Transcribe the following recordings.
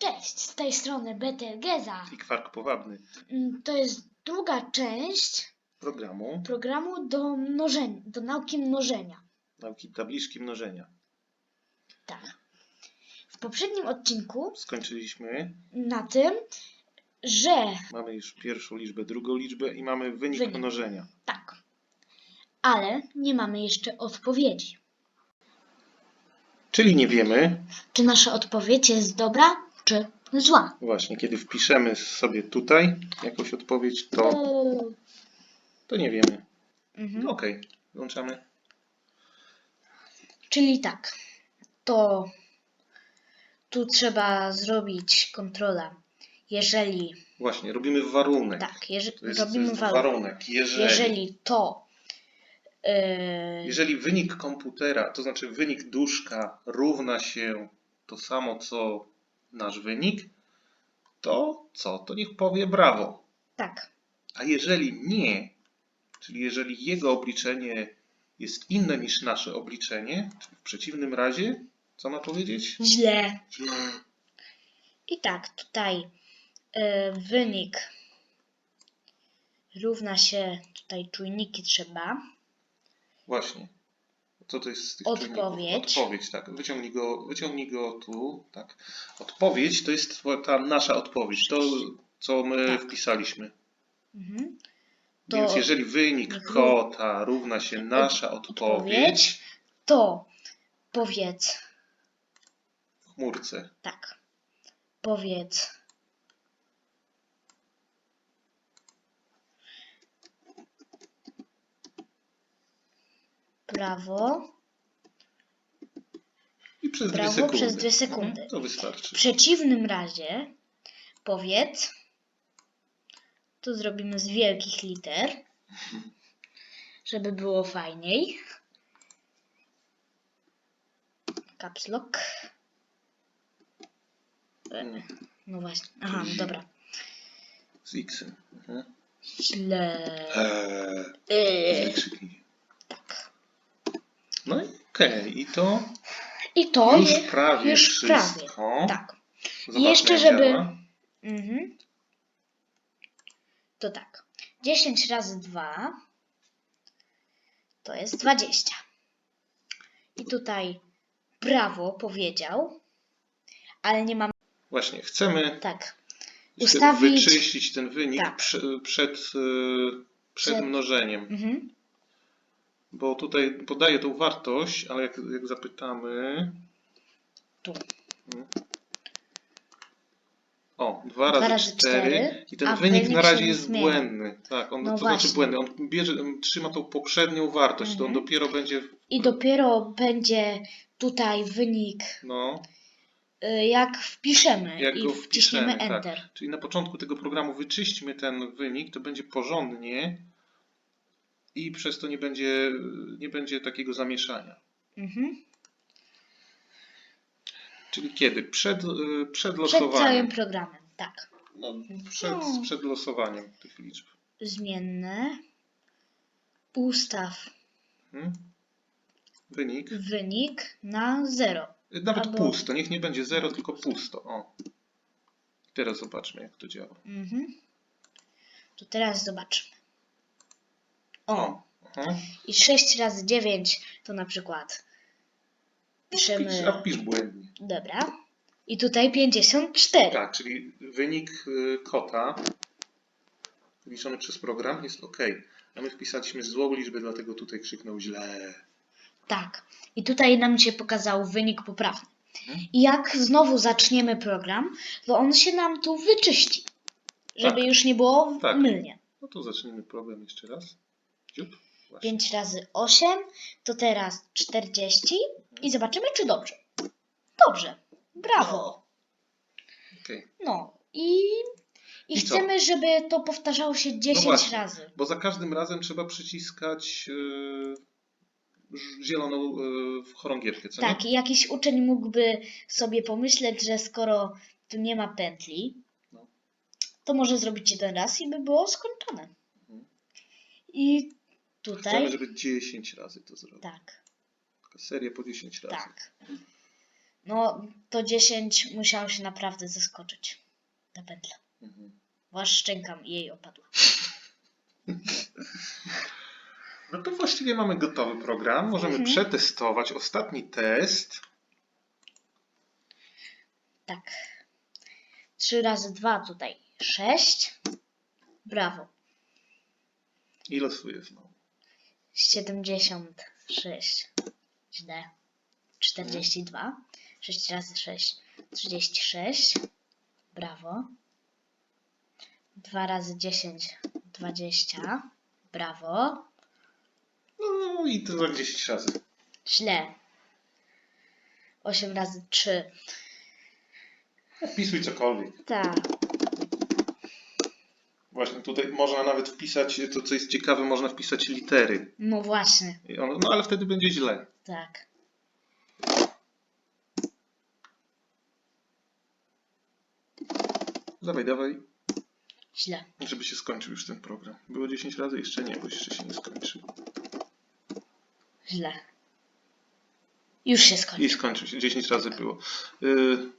Cześć, z tej strony Betelgeza. i kwark powabny Mm, To jest druga część programu programu do mnożenia, do nauki mnożenia. nauki tabliczki mnożenia. Tak. W poprzednim odcinku Skończyliśmy, na tym, że mamy już pierwszą liczbę, drugą liczbę i mamy wynik, Wynik. mnożenia. tak, ale nie mamy jeszcze odpowiedzi. Czyli nie wiemy, Czy nasza odpowiedź jest dobra, czy zła? właśnie, kiedy wpiszemy sobie tutaj jakąś odpowiedź, to, to nie wiemy. Mhm. No okej, włączamy. Czyli tak, to tu trzeba zrobić kontrola. Jeżeli, Właśnie, robimy warunek. tak, jeżeli To jest, robimy to jest warunek. warunek. Jeżeli, Jeżeli to yy, jeżeli wynik komputera, to znaczy wynik duszka równa się to samo co nasz wynik, to co? To niech powie brawo. tak, A jeżeli nie, czyli jeżeli jego obliczenie jest inne niż nasze obliczenie, czyli w przeciwnym razie, co ma powiedzieć? źle. Źle. I tak, tutaj yy, wynik równa się, tutaj czujniki trzeba, Właśnie. Co to jest z tych Odpowiedź. czynników? Odpowiedź, tak. Wyciągnij go, wyciągnij go tu, tak. Odpowiedź to jest ta nasza odpowiedź, to co my Tak. wpisaliśmy. mhm. To Więc jeżeli wynik ró- kota równa się nasza odpowiedź to powiedz, chmurce, tak, powiedz prawo, i przez Brawo, dwie sekundy. przez dwie sekundy. Mhm, To wystarczy. W przeciwnym razie powiedz, tu zrobimy z wielkich liter, żeby było fajniej. Caps lock. No właśnie. Aha, no dobra. Z X-em. Mhm. Źle. Eee, z Yy, wykrzyknikiem. No i okej, i to I to już prawie już wszystko. tak. Zobaczmy, I jeszcze, jak żeby. działa. Mhm. To tak. 10 razy 2 to jest 20. I tutaj prawo powiedział, ale nie mam. Właśnie, chcemy Tak. Ustawić- wyczyścić ten wynik tak. prze, przed, e, przed Przed- mnożeniem. Mhm. Bo tutaj podaje tą wartość, ale jak, jak zapytamy. Tu. Mhm. O, 2 razy, razy 4. cztery, I ten a wynik wynik na razie jest zmienia. błędny. Tak, on No to znaczy właśnie. błędny. On bierze, trzyma tą poprzednią wartość, to on Mhm. dopiero będzie. I dopiero będzie tutaj wynik, No, y, jak wpiszemy jak i go wpiszemy. Tak. Enter. Czyli na początku tego programu wyczyśćmy ten wynik, to będzie porządnie i przez to nie będzie, nie będzie takiego zamieszania. Mhm. Czyli kiedy? Przed, y, przed Przed losowaniem. całym programem. Tak. No, przed, No. przed losowaniem tych liczb. Zmienne. Ustaw Hmm? Wynik. wynik na 0. Nawet Albo- pusto. Niech nie będzie 0, tylko pusto. O. Teraz zobaczmy, jak to działa. Mhm. To teraz zobaczmy. O. Aha. i 6 razy 9 to na przykład piszemy. a wpisz błędnie. Dobra. I tutaj 54. Tak, czyli wynik y, kota liczony przez program jest ok. A my wpisaliśmy złą liczbę, dlatego tutaj krzyknął źle. Tak. I tutaj nam się pokazał wynik poprawny. Mhm. I jak znowu zaczniemy program, to on się nam tu wyczyści. Żeby Tak. już nie było Tak. mylnie. No to zacznijmy program jeszcze raz. Dziób. Właśnie. 5 razy 8 to teraz 40 i zobaczymy, czy dobrze. Dobrze. Brawo. Okej. No i, i, I co? chcemy, żeby to powtarzało się 10 właśnie. razy. Bo za każdym razem trzeba przyciskać yy, ż- zieloną yy, chorągiewkę, co Tak, i jakiś uczeń mógłby sobie pomyśleć, że skoro tu nie ma pętli, No. to może zrobić jeden raz i by było skończone. Mhm. I tutaj. Chcemy, żeby 10 razy to zrobić. Tak, Taka seria po 10 razy. tak. No, to 10 musiało się naprawdę zaskoczyć. Ta pętla. Mhm. Bo aż szczęka jej opadła. No to właściwie mamy gotowy program. Możemy Mhm. przetestować ostatni test. Tak. 3 razy 2 tutaj 6. Brawo. I losuję znowu. 76. Źle. 42. 6 razy 6. 36. Brawo. 2 razy 10. 20. Brawo. No i to za 10 razy. Źle. 8 razy 3. Wpisuj cokolwiek. Tak. Właśnie tutaj można nawet wpisać, to co jest ciekawe, można wpisać litery. No właśnie. I no ale wtedy będzie źle. Tak. Dawaj, dawaj, Źle. żeby się skończył już ten program. Było 10 razy? Jeszcze nie, bo jeszcze się nie skończył. Źle. Już się I skończył. skończył się, 10 razy było. Yy,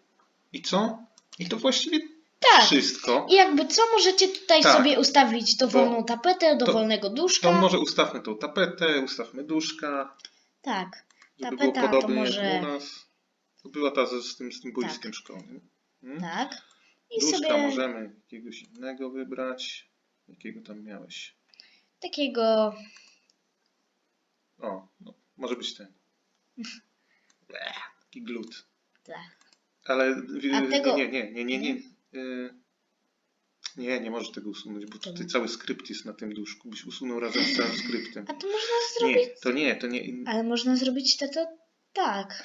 I co? I to właściwie Tak. wszystko. I jakby co możecie tutaj Tak. sobie ustawić dowolną tapetę, dowolnego duszka. To może ustawmy tą tapetę, ustawmy duszka, Tak. żeby Tapeta było to podobnie może- jak u nas. To była ta z tym, z tym boiskiem szkolnym. Hmm? Tak. I Duszka sobie możemy jakiegoś innego wybrać. Jakiego tam miałeś? takiego. O, no, może być ten. Bleh, Taki glut. Tak. Ale w- A tego- nie, nie, nie, nie, nie. Y, Nie, nie możesz tego usunąć, bo tutaj cały skrypt jest na tym duszku. Byś usunął razem z całym skryptem. A to można zrobić. Nie, to nie, to nie. Ale można zrobić to, to tak.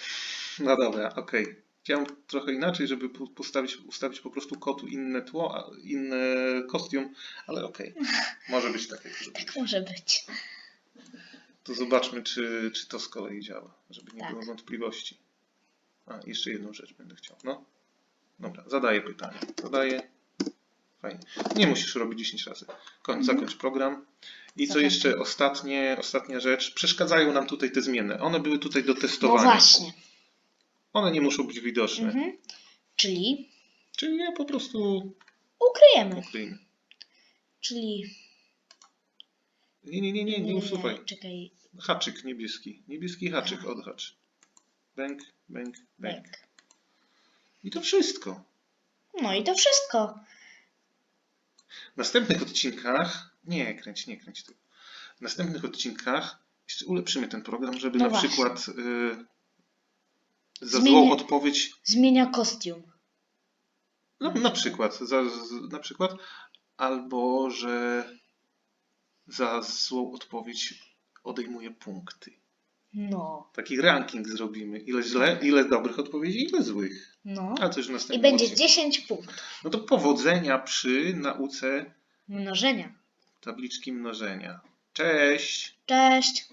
No dobra, okej. Chciałem trochę inaczej, żeby po- postawić, ustawić po prostu kotu inne tło, inny kostium, ale okej. Może być tak, jak. Tak może być. To zobaczmy, czy, czy to z kolei działa, żeby nie Tak. było wątpliwości. A, jeszcze jedną rzecz będę chciał. No, dobra, zadaję pytanie. Zadaję. Fajnie. Nie musisz robić 10 razy. Kończ, Mhm. zakończ program. I co jeszcze ostatnie, ostatnia rzecz. Przeszkadzają nam tutaj te zmiany. One były tutaj do No testowania. właśnie. One nie muszą być widoczne. Mhm. Czyli Czyli je po prostu ukryjemy. ukryjmy. Czyli. Nie, nie, nie, nie, nie usuwaj. Czekaj. Haczyk niebieski. Niebieski haczyk, odhacz. Bęk, bęk, bęk. Bęk. I to wszystko. No i to wszystko. W następnych odcinkach. Nie, kręć, nie kręć tego. W następnych odcinkach jeszcze ulepszymy ten program, żeby No na właśnie. przykład y, za złą odpowiedź. Zmienia kostium. No, na przykład, za, z, na przykład, albo że za złą odpowiedź odejmuje punkty. No. Taki ranking zrobimy. Ile źle, ile dobrych odpowiedzi, ile złych. No. A coś I następnym będzie odcinku. 10 punktów. No to powodzenia przy nauce Mnożenia. tabliczki mnożenia. Cześć! Cześć.